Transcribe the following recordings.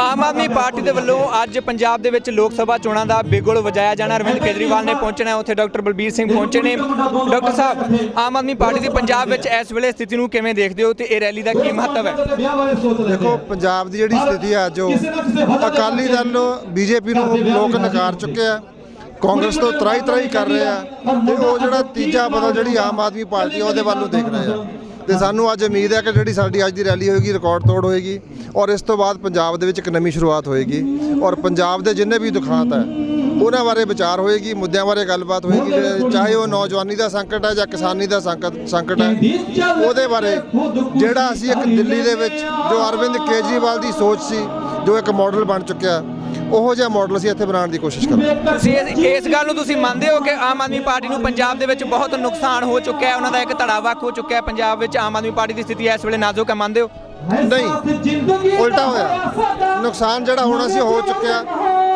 ਆਮ Aadmi party ਦੇ ਵੱਲੋਂ ਅੱਜ ਪੰਜਾਬ ਦੇ ਵਿੱਚ ਲੋਕ ਸਭਾ ਚੋਣਾਂ ਦਾ ਬਿਗੁਲ ਵਜਾਇਆ ਜਾਣਾ। ਅਰਵਿੰਦ ਕੇਜਰੀਵਾਲ ਨੇ ਪਹੁੰਚਣਾ ਹੈ। ਉੱਥੇ ਡਾਕਟਰ ਬਲਬੀਰ ਸਿੰਘ ਪਹੁੰਚੇ ਨੇ। ਡਾਕਟਰ ਸਾਹਿਬ ਆਮ ਆਦਮੀ ਪਾਰਟੀ ਦੀ ਪੰਜਾਬ ਵਿੱਚ ਇਸ ਵੇਲੇ ਸਥਿਤੀ ਨੂੰ ਕਿਵੇਂ ਦੇਖਦੇ ਹੋ ਤੇ ਇਹ ਰੈਲੀ ਦਾ ਕੀ ਮਹੱਤਵ ਹੈ? ਦੇਖੋ ਪੰਜਾਬ ਦੀ ਜਿਹੜੀ ਸਥਿਤੀ ਹੈ ਅੱਜ ਉਹ ਅਕਾਲੀ ਦਲ ਨੂੰ ਬੀਜੇਪੀ ਨੂੰ ਲੋਕ ਨਕਾਰ ਚੁੱਕੇ ਆ। ਕਾਂਗਰਸ ਤੋਂ ਤਰਾਈ ਤਰਾਈ ਕਰ ਰਹੇ ਆ ਤੇ ਉਹ ਜਿਹੜਾ ਤੀਜਾ ਬਦਲ ਜਿਹੜੀ ਆਮ ਆਦਮੀ ਪਾਰਟੀ ਉਹਦੇ ਵੱਲ ਨੂੰ ਦੇਖ ਰਹੇ। ਆ ਤੇ ਸਾਨੂੰ ਅੱਜ ਉਮੀਦ ਹੈ ਕਿ ਜਿਹੜੀ ਸਾਡੀ ਅੱਜ ਦੀ ਰੈਲੀ ਹੋਏਗੀ ਰਿਕਾਰਡ ਤੋੜ ਹੋਏਗੀ ਔਰ ਇਸ ਤੋਂ ਬਾਅਦ ਪੰਜਾਬ ਦੇ ਵਿੱਚ ਇੱਕ ਨਵੀਂ ਸ਼ੁਰੂਆਤ ਹੋਏਗੀ ਔਰ ਪੰਜਾਬ ਦੇ ਜਿੰਨੇ ਵੀ ਦੁਖਾਂਤ ਹੈ ਉਹਨਾਂ ਬਾਰੇ ਵਿਚਾਰ ਹੋਏਗੀ ਮੁੱਦਿਆਂ ਬਾਰੇ ਗੱਲਬਾਤ ਹੋਏਗੀ ਚਾਹੇ ਉਹ ਨੌਜਵਾਨੀ ਦਾ ਸੰਕਟ ਹੈ ਜਾਂ ਕਿਸਾਨੀ ਦਾ ਸੰਕਟ ਸੰਕਟ ਹੈ ਉਹਦੇ ਬਾਰੇ ਜਿਹੜਾ ਅਸੀਂ ਇੱਕ ਦਿੱਲੀ ਦੇ ਵਿੱਚ ਜੋ ਅਰਵਿੰਦ ਕੇਜਰੀਵਾਲ ਦੀ ਸੋਚ ਸੀ ਜੋ ਇੱਕ ਮਾਡਲ ਬਣ ਚੁੱਕਿਆ ਉਹੋ ਜਿਹਾ ਮਾਡਲ ਅਸੀਂ ਇੱਥੇ ਬਣਾਉਣ ਦੀ ਕੋਸ਼ਿਸ਼ ਕਰਾਂਗੇ ਤੁਸੀਂ ਇਸ- ਇਸ ਗੱਲ ਨੂੰ ਤੁਸੀਂ ਮੰਨਦੇ ਹੋ ਕਿ ਆਮ ਆਦਮੀ ਪਾਰਟੀ ਨੂੰ ਪੰਜਾਬ ਦੇ ਵਿੱਚ ਬਹੁਤ ਨੁਕਸਾਨ ਹੋ ਚੁੱਕਿਆ ਹੈ ਉਹਨਾਂ ਦਾ ਇੱਕ ਧੜਾ ਵੱਖ ਹੋ ਚੁੱਕਿਆ ਹੈ ਪੰਜਾਬ ਵਿੱਚ ਆਮ ਆਦਮੀ ਪਾਰਟੀ ਦੀ ਸਥਿਤੀ ਇਸ ਵੇਲੇ ਨਾਜ਼ੁਕ ਹੈ ਮੰਨਦੇ ਹੋ? ਨਹੀਂ ਉਲਟਾ ਹੋਇਆ। ਨੁਕਸਾਨ ਜਿਹੜਾ ਹੋਣਾ ਸੀ ਹੋ ਚੁੱਕਿਆ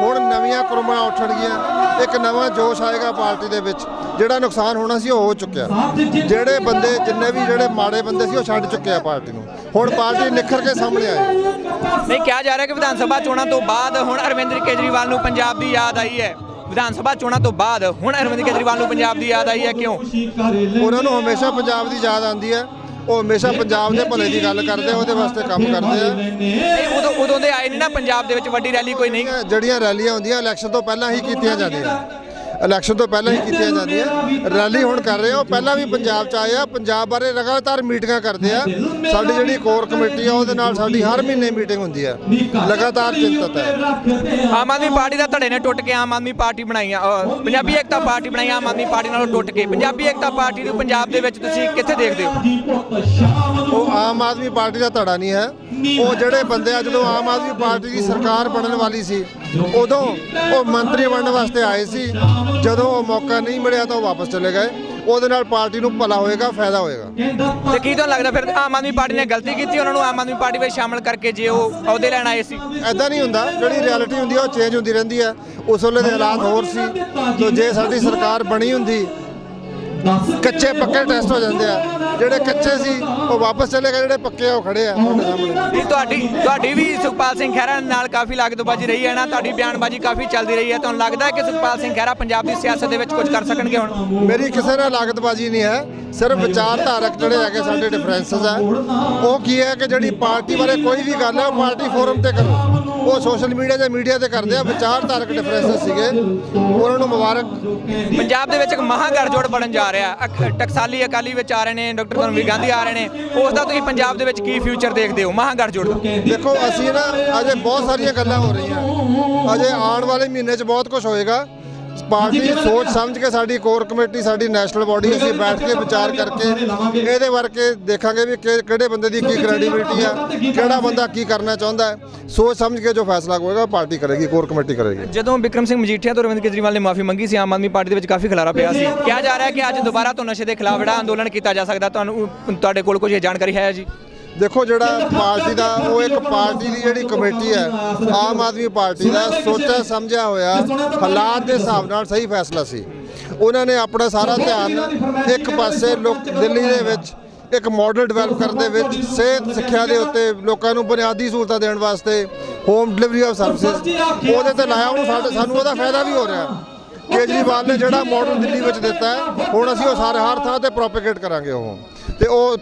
ਹੁਣ ਨਵੀਆਂ ਕੁਰਬਾਨਾਂ ਉੱਠਣਗੀਆਂ ਇੱਕ ਨਵਾਂ ਜੋਸ਼ ਆਏਗਾ ਪਾਰਟੀ ਦੇ ਵਿੱਚ ਜਿਹੜਾ ਨੁਕਸਾਨ ਹੋਣਾ ਸੀ ਉਹ ਹੋ ਚੁੱਕਿਆ। ਜਿਹੜੇ ਬੰਦੇ ਜਿੰਨੇ ਵੀ ਜਿਹੜੇ ਮਾੜੇ ਬੰਦੇ ਸੀ ਉਹ ਛੱਡ ਚੁੱਕੇ ਆ ਪਾਰਟੀ ਨੂੰ। ਹੁਣ ਪਾਰਟੀ ਨਿਖਰ ਕੇ ਸਾਹਮਣੇ ਆਏ ਨਹੀਂ ਕਿਹਾ ਜਾ ਰਿਹਾ ਕਿ ਵਿਧਾਨ ਸਭਾ ਚੋਣਾਂ ਤੋਂ ਬਾਅਦ ਹੁਣ ਅਰਵਿੰਦ ਕੇਜਰੀਵਾਲ ਨੂੰ ਪੰਜਾਬ ਦੀ ਯਾਦ ਆਈ ਹੈ। ਵਿਧਾਨ ਸਭਾ ਚੋਣਾਂ ਤੋਂ ਬਾਅਦ ਹੁਣ ਅਰਵਿੰਦ ਕੇਜਰੀਵਾਲ ਨੂੰ ਪੰਜਾਬ ਦੀ ਯਾਦ ਆਈ ਹੈ ਕਿਉਂ? ਉਹਨਾਂ ਨੂੰ ਹਮੇਸ਼ਾ ਪੰਜਾਬ ਦੀ ਯਾਦ ਆਉਂਦੀ ਹੈ। ਉਹ ਹਮੇਸ਼ਾ ਪੰਜਾਬ ਦੇ ਭਲੇ ਦੀ ਗੱਲ ਕਰਦੇ ਆ ਉਹਦੇ ਵਾਸਤੇ ਕੰਮ ਕਰਦੇ ਆ। ਨਹੀਂ ਉਦੋਂ ਉਦੋਂ ਦੇ ਆਏ ਨਹੀਂ ਨਾ ਪੰਜਾਬ ਦੇ ਵਿੱਚ ਵੱਡੀ ਰੈਲੀ ਕੋਈ ਨਹੀਂ। ਜਿਹੜੀਆਂ ਰੈਲੀਆਂ ਹੁੰਦੀਆਂ ਇਲੈਕਸ਼ਨ ਤੋਂ ਪਹਿਲਾਂ ਹੀ ਕੀਤੀਆਂ ਜਾਂਦੀਆਂ। ਇਲੈਕਸ਼ਨ ਤੋਂ ਪਹਿਲਾਂ ਹੀ ਕੀਤੀਆਂ ਜਾਂਦੀਆਂ। ਰੈਲੀ ਹੁਣ ਕਰ ਰਹੇ ਆ ਉਹ ਪਹਿਲਾਂ ਵੀ ਪੰਜਾਬ ਚ ਆਏ ਆ। ਪੰਜਾਬ ਬਾਰੇ ਲਗਾਤਾਰ ਮੀਟਿੰਗਾਂ ਕਰਦੇ ਆ। ਸਾਡੀ ਜਿਹੜੀ ਕੋਰ ਕਮੇਟੀ ਆ ਉਹਦੇ ਨਾਲ ਸਾਡੀ ਹਰ ਮਹੀਨੇ ਮੀਟਿੰਗ ਹੁੰਦੀ ਆ। ਲਗਾਤਾਰ ਚਿੰਤਤ ਹੈ ਆਮ ਆਦਮੀ ਪਾਰਟੀ ਦਾ ਧੜੇ ਨੇ ਟੁੱਟ ਕੇ ਆਮ ਆਦਮੀ ਪਾਰਟੀ ਬਣਾਈ ਆ। ਪੰਜਾਬੀ ਏਕਤਾ ਪਾਰਟੀ ਬਣਾਈ ਆਮ ਆਦਮੀ ਪਾਰਟੀ ਨਾਲੋਂ ਟੁੱਟ ਕੇ। ਪੰਜਾਬੀ ਏਕਤਾ ਪਾਰਟੀ ਨੂੰ ਪੰਜਾਬ ਦੇ ਵਿੱਚ ਤੁਸੀਂ ਕਿੱਥੇ ਦੇਖਦੇ ਹੋ? ਉਹ ਆਮ ਆਦਮੀ ਪਾਰਟੀ ਦਾ ਧੜਾ ਨਹੀਂ ਹੈ। ਉਹ ਜਿਹੜੇ ਬੰਦੇ ਆ ਜਦੋਂ ਆਮ ਆਦਮੀ ਪਾਰਟੀ ਦੀ ਸਰਕਾਰ ਬਣਨ ਵਾਲੀ ਸੀ ਉਦੋਂ ਉਹ ਮੰਤਰੀ ਬਣਨ ਵਾਸਤੇ ਆਏ ਸੀ। ਜਦੋਂ ਉਹ ਮੌਕਾ ਨਹੀਂ ਮਿਲਿਆ ਤਾਂ ਉਹ ਵਾਪਸ ਚਲੇ ਗਏ। ਉਹਦੇ ਨਾਲ ਪਾਰਟੀ ਨੂੰ ਭਲਾ ਹੋਏਗਾ ਫਾਇਦਾ ਹੋਏਗਾ। ਤੇ ਕੀ ਤੁਹਾਨੂੰ ਲੱਗਦਾ ਫਿਰ ਆਮ ਆਦਮੀ ਪਾਰਟੀ ਨੇ ਗਲਤੀ ਕੀਤੀ ਉਹਨਾਂ ਨੂੰ ਆਮ ਆਦਮੀ ਪਾਰਟੀ ਵਿੱਚ ਸ਼ਾਮਲ ਕਰਕੇ ਜੇ ਉਹ ਅਹੁਦੇ ਲੈਣ ਆਏ ਸੀ? ਐਦਾਂ ਨਹੀਂ ਹੁੰਦਾ। ਜਿਹੜੀ ਰਿਐਲਿਟੀ ਹੁੰਦੀ ਉਹ ਚੇਂਜ ਹੁੰਦੀ ਰਹਿੰਦੀ ਹੈ ਉਸ ਵੇਲੇ ਦੇ ਹਾਲਾਤ ਹੋਰ ਸੀ। ਤੋਂ ਜੇ ਸਾਡੀ ਸਰਕਾਰ ਬਣੀ ਹੁੰਦੀ ਕੱਚੇ ਪੱਕੇ ਟੈਸਟ ਹੋ ਜਾਂਦੇ ਆ। ਜਿਹੜੇ ਕੱਚੇ ਸੀ ਉਹ ਵਾਪਸ ਚਲੇ ਗਏ ਜਿਹੜੇ ਪੱਕੇ ਆ ਉਹ ਖੜੇ ਆ। ਤੁਹਾਡੇ ਸਾਹਮਣੇ ਨਹੀਂ ਤੁਹਾਡੀ ਤੁਹਾਡੀ ਵੀ ਸੁਖਪਾਲ ਸਿੰਘ ਖਹਿਰਾ ਨਾਲ ਕਾਫੀ ਲਾਗਤਬਾਜ਼ੀ ਰਹੀ ਹੈ ਨਾ? ਤੁਹਾਡੀ ਬਿਆਨਬਾਜ਼ੀ ਕਾਫੀ ਚੱਲਦੀ ਰਹੀ ਹੈ। ਤੁਹਾਨੂੰ ਲੱਗਦਾ ਹੈ ਕਿ ਸੁਖਪਾਲ ਸਿੰਘ ਖਹਿਰਾ ਪੰਜਾਬ ਦੀ ਸਿਆਸਤ ਦੇ ਵਿੱਚ ਕੁਝ ਕਰ ਸਕਣਗੇ ਹੁਣ? ਮੇਰੀ ਕਿਸੇ ਨਾਲ ਲਾਗਤਬਾਜ਼ੀ ਨਹੀਂ ਹੈ। ਸਿਰਫ ਵਿਚਾਰਧਾਰਕ ਜਿਹੜੇ ਹੈਗੇ ਸਾਡੇ ਡਿਫਰੈਂਸਸ ਆ। ਉਹ ਕੀ ਹੈ ਕਿ ਜਿਹੜੀ ਪਾਰਟੀ ਬਾਰੇ ਕੋਈ ਵੀ ਗੱਲ ਹੈ ਉਹ ਪਾਰਟੀ ਫੋਰਮ ਤੇ ਕਰੋ। ਉਹ ਸੋਸ਼ਲ ਮੀਡੀਆ ਜਾਂ ਮੀਡੀਆ ਤੇ ਕਰਦੇ ਆ ਵਿਚਾਰਧਾਰਕ ਡਿਫਰੈਂਸਸ ਸੀਗੇ। ਉਹਨਾਂ ਨੂੰ ਮੁਬਾਰਕ। ਪੰਜਾਬ ਦੇ ਵਿੱਚ ਇੱਕ ਮਹਾਗੜਜੋੜ ਬਣਨ ਜਾ ਰਿਹਾ। ਟਕਸਾਲੀ ਅਕਾਲੀ ਵਿੱਚ ਆ ਰਹੇ ਨੇ ਡਾਕਟਰ ਧਰਮਵੀਰ ਗਾਂਧੀ ਆ ਰਹੇ ਨੇ। ਉਸ ਦਾ ਤੁਸੀਂ ਪੰਜਾਬ ਦੇ ਵਿੱਚ ਕੀ ਫਿਊਚਰ ਦੇਖਦੇ ਹੋ? ਮਹਾਗੜਜੋੜ ਦਾ। ਦੇਖੋ ਅਸੀਂ ਨਾ ਅਜੇ ਬਹੁਤ ਸਾਰੀਆਂ ਗੱਲਾਂ ਹੋ ਰਹੀਆਂ। ਅਜੇ ਆਉਣ ਵਾਲੇ ਮਹੀਨੇ 'ਚ ਬਹੁਤ ਕੁਝ ਹੋਏਗਾ। ਪਾਰਟੀ ਸੋਚ ਸਮਝ ਕੇ ਸਾਡੀ ਕੋਰ ਕਮੇਟੀ ਸਾਡੀ ਨੈਸ਼ਨਲ ਬਾਡੀ ਅਸੀਂ ਬੈਠ ਕੇ ਵਿਚਾਰ ਕਰਕੇ ਇਹਦੇ ਵਰਕੇ ਦੇਖਾਂਗੇ ਵੀ ਕਿ- ਕਿਹੜੇ ਬੰਦੇ ਦੀ ਕੀ ਕ੍ਰੈਡੀਬਿਲਿਟੀ ਆ ਕਿਹੜਾ ਬੰਦਾ ਕੀ ਕਰਨਾ ਚਾਹੁੰਦਾ ਹੈ। ਸੋਚ ਸਮਝ ਕੇ ਜੋ ਫੈਸਲਾ ਹੋਏਗਾ ਪਾਰਟੀ ਕਰੇਗੀ ਕੋਰ ਕਮੇਟੀ ਕਰੇਗੀ। ਜਦੋਂ ਵਿਕਰਮ ਸਿੰਘ ਮਜੀਠੀਆ ਤੋਂ ਅਰਵਿੰਦ ਕੇਜਰੀਵਾਲ ਨੇ ਮਾਫੀ ਮੰਗੀ ਸੀ ਆਮ ਆਦਮੀ ਪਾਰਟੀ ਦੇ ਵਿੱਚ ਕਾਫੀ ਖਲਾਰਾ ਪਿਆ ਸੀ। ਕਿਹਾ ਜਾ ਰਿਹਾ ਕਿ ਅੱਜ ਦੁਬਾਰਾ ਤੋਂ ਨਸ਼ੇ ਦੇ ਖਿਲਾਫ ਜਿਹੜਾ ਅੰਦੋਲਨ ਕੀਤਾ ਜਾ ਸਕਦਾ ਤੁਹਾਨੂੰ ਤੁਹਾਡੇ ਕੋਲ ਕੁਝ ਜਾਣਕਾਰੀ ਹੈ ਜੀ? ਦੇਖੋ ਜਿਹੜਾ ਪਾਰਟੀ ਦਾ, ਉਹ ਇੱਕ ਪਾਰਟੀ ਦੀ ਜਿਹੜੀ ਕਮੇਟੀ ਹੈ, ਆਮ ਆਦਮੀ ਪਾਰਟੀ ਦਾ, ਸੋਚਿਆ, ਸਮਝਿਆ ਹੋਇਆ, ਹਾਲਾਤ ਦੇ ਹਿਸਾਬ ਨਾਲ ਸਹੀ ਫੈਸਲਾ ਸੀ। ਉਹਨਾਂ ਨੇ ਆਪਣਾ ਸਾਰਾ ਧਿਆਨ ਇੱਕ ਪਾਸੇ ਲੋਕ ਦਿੱਲੀ ਦੇ ਵਿੱਚ, ਇੱਕ ਮਾਡਲ ਡਿਵੈਲਪ ਕਰਨ ਦੇ ਵਿੱਚ, ਸਿਹਤ, ਸਿੱਖਿਆ ਦੇ ਉੱਤੇ ਲੋਕਾਂ ਨੂੰ ਬੁਨਿਆਦੀ ਸਹੂਲਤਾਂ ਦੇਣ ਵਾਸਤੇ ਹੋਮ ਡਿਲੀਵਰੀ ਆਫ ਸਰਵਿਸਿਜ਼ ਉਹਦੇ ਤੇ ਲਾਇਆ, ਉਹਨੂੰ ਸਾਡੇ, ਸਾਨੂੰ ਉਹਦਾ ਫਾਇਦਾ ਵੀ ਹੋ ਰਿਹਾ। ਕੇਜਰੀਵਾਲ ਨੇ ਜਿਹੜਾ ਮਾਡਲ ਦਿੱਲੀ ਵਿੱਚ ਦਿੱਤਾ ਹੁਣ ਅਸੀਂ ਉਹ ਸਾਰੇ ਹਰ ਥਾਂ ਤੇ ਪ੍ਰੋਪਗੇਟ ਕਰਾਂਗੇ ਉਹ। ਤੇ ਉਹ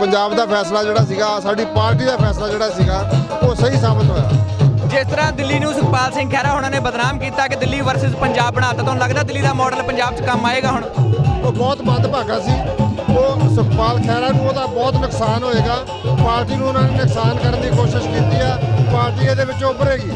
ਪੰਜਾਬ ਦਾ ਫੈਸਲਾ ਜਿਹੜਾ ਸੀਗਾ ਸਾਡੀ ਪਾਰਟੀ ਦਾ ਫੈਸਲਾ ਜਿਹੜਾ ਸੀਗਾ ਉਹ ਸਹੀ ਸਾਬਤ ਹੋਇਆ। ਜਿਸ ਤਰ੍ਹਾਂ ਦਿੱਲੀ ਨੂੰ ਸੁਖਪਾਲ ਸਿੰਘ ਖਹਿਰਾ ਉਹਨਾਂ ਨੇ ਬਦਨਾਮ ਕੀਤਾ ਕਿ ਦਿੱਲੀ ਵਰਸਸ ਪੰਜਾਬ ਬਣਾਤਾ ਤੁਹਾਨੂੰ ਲੱਗਦਾ ਦਿੱਲੀ ਦਾ ਮਾਡਲ ਪੰਜਾਬ 'ਚ ਕੰਮ ਆਏਗਾ ਹੁਣ? ਉਹ ਬਹੁਤ ਮੰਦਭਾਗਾ ਸੀ। ਉਹ ਸੁਖਪਾਲ ਖਹਿਰਾ ਨੂੰ ਉਹਦਾ ਬਹੁਤ ਨੁਕਸਾਨ ਹੋਏਗਾ। ਪਾਰਟੀ ਨੂੰ ਉਹਨਾਂ ਨੇ ਨੁਕਸਾਨ ਕਰਨ ਦੀ ਕੋਸ਼ਿਸ਼ ਕੀਤੀ ਆ। ਪਾਰਟੀ ਇਹਦੇ ਵਿੱਚ ਉੱਭਰੇਗੀ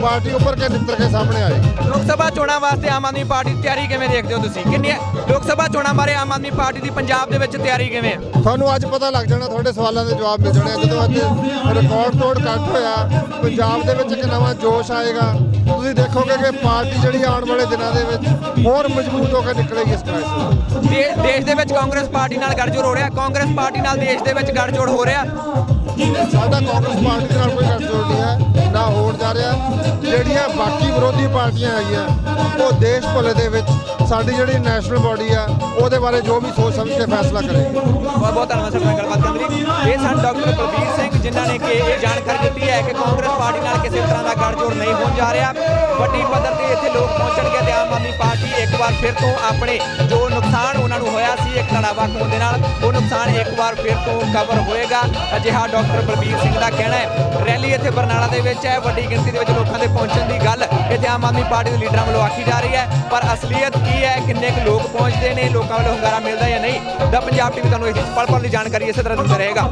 ਪਾਰਟੀ ਉੱਭਰ ਕੇ ਨਿੱਤਰ ਕੇ ਸਾਹਮਣੇ ਆਏਗੀ ਲੋਕ ਸਭਾ ਚੋਣਾਂ ਵਾਸਤੇ ਆਮ ਆਦਮੀ ਪਾਰਟੀ ਦੀ ਤਿਆਰੀ ਕਿਵੇਂ ਦੇਖਦੇ ਹੋ ਤੁਸੀਂ? ਕਿੰਨੀ ਲੋਕ ਸਭਾ ਚੋਣਾਂ ਬਾਰੇ ਆਮ ਆਦਮੀ ਪਾਰਟੀ ਦੀ ਪੰਜਾਬ ਦੇ ਵਿੱਚ ਤਿਆਰੀ ਕਿਵੇਂ ਹੈ ਤੁਹਾਨੂੰ ਅੱਜ ਪਤਾ ਲੱਗ ਜਾਣਾ ਤੁਹਾਡੇ ਸਵਾਲਾਂ ਦੇ ਜਵਾਬ ਮਿਲ ਜਾਣੇ। ਜਦੋਂ ਅੱਜ ਰਿਕਾਰਡ ਤੋੜ ਕੱਟ ਹੋਇਆ ਪੰਜਾਬ ਦੇ ਵਿੱਚ ਇੱਕ ਨਵਾਂ ਜੋਸ਼ ਆਏਗਾ। ਤੁਸੀਂ ਦੇਖੋਗੇ ਕਿ ਪਾਰਟੀ ਜਿਹੜੀ ਆਉਣ ਵਾਲੇ ਦਿਨਾਂ ਦੇ ਵਿੱਚ ਹੋਰ ਮਜ਼ਬੂਤ ਹੋ ਕੇ ਨਿਕਲੇਗੀ ਇਸ ਕ੍ਰਾਈਸਿਸ ਦੇ- ਦੇਸ਼ ਦੇ ਵਿੱਚ ਕਾਂਗਰਸ ਪਾਰਟੀ ਨਾਲ ਗੱਠਜੋੜ ਹੋ ਰਿਹਾ। ਕਾਂਗਰਸ ਪਾਰਟੀ ਨਾਲ ਦੇਸ਼ ਦੇ ਵਿੱਚ ਗੱਠਜੋੜ ਹੋ ਰਿਹਾ। ਸਾਡਾ ਕਾਂਗਰਸ ਪਾਰਟੀ ਦੇ ਨਾਲ ਕੋਈ ਗੱਠਜੋੜ ਨਹੀਂ ਹੈ ਨਾ ਹੋਣ ਜਾ ਰਿਹਾ। ਜਿਹੜੀਆਂ ਬਾਕੀ ਵਿਰੋਧੀ ਪਾਰਟੀਆਂ ਆਈਆਂ ਉਹ ਦੇਸ਼ ਭਲੇ ਦੇ ਵਿੱਚ ਸਾਡੀ ਜਿਹੜੀ ਨੈਸ਼ਨਲ ਬਾਡੀ ਆ ਉਹਦੇ ਬਾਰੇ ਜੋ ਵੀ ਸੋਚ ਸਮਝ ਕੇ ਫੈਸਲਾ ਕਰੇਗੀ। ਬਹੁਤ ਬਹੁਤ ਧੰਨਵਾਦ ਸਰ ਨਾਲ ਗੱਲਬਾਤ ਕਰਨ ਲਈ। ਇਹ ਸਨ ਨੇ ਕਿ ਇਹ ਜਾਣਕਾਰੀ ਦਿੱਤੀ ਹੈ ਕਿ ਕਾਂਗਰਸ ਪਾਰਟੀ ਨਾਲ ਕਿਸੇ ਤਰ੍ਹਾਂ ਦਾ ਗੱਠਜੋੜ ਨਹੀਂ ਹੋਣ ਜਾ ਰਿਹਾ। ਵੱਡੀ ਪੱਧਰ ਤੇ ਇੱਥੇ ਲੋਕ ਪਹੁੰਚਣਗੇ ਤੇ ਆਮ ਆਦਮੀ ਪਾਰਟੀ ਇੱਕ ਵਾਰ ਫਿਰ ਤੋਂ ਆਪਣੇ ਜੋ ਨੁਕਸਾਨ ਉਹਨਾਂ ਨੂੰ ਹੋਇਆ ਸੀ ਇੱਕ ਲੜਾਵਾ ਖੋਣ ਦੇ ਨਾਲ, ਉਹ ਨੁਕਸਾਨ ਇੱਕ ਵਾਰ ਫਿਰ ਤੋਂ ਕਵਰ ਹੋਏਗਾ। ਅਜਿਹਾ ਡਾਕਟਰ ਬਲਬੀਰ ਸਿੰਘ ਦਾ ਕਹਿਣਾ ਹੈ। ਰੈਲੀ ਇੱਥੇ ਬਰਨਾਲਾ ਦੇ ਵਿੱਚ ਹੈ। ਵੱਡੀ ਗਿਣਤੀ ਦੇ ਵਿੱਚ ਲੋਕਾਂ ਦੇ ਪਹੁੰਚਣ ਦੀ ਗੱਲ ਇੱਥੇ ਆਮ ਆਦਮੀ ਪਾਰਟੀ ਦੇ ਲੀਡਰਾਂ ਵੱਲੋਂ ਆਖੀ ਜਾ ਰਹੀ ਹੈ। ਪਰ ਅਸਲੀਅਤ ਕੀ ਹੈ? ਕਿੰਨੇ ਕੁ ਲੋਕ ਪਹੁੰਚਦੇ ਨੇ? ਲੋਕਾਂ ਵੱਲੋਂ ਹੁੰਗਾਰਾ ਮਿਲਦਾ ਜਾਂ ਨਹੀਂ? ਦਾ ਪੰਜਾਬ ਟੀਵੀ ਤੁਹਾਨੂੰ ਇਸ ਪਲ ਪਲ ਦੀ ਜਾਣਕਾਰੀ ਇਸੇ ਤਰ੍ਹਾਂ ਦਿੰਦਾ ਰਹੇਗਾ।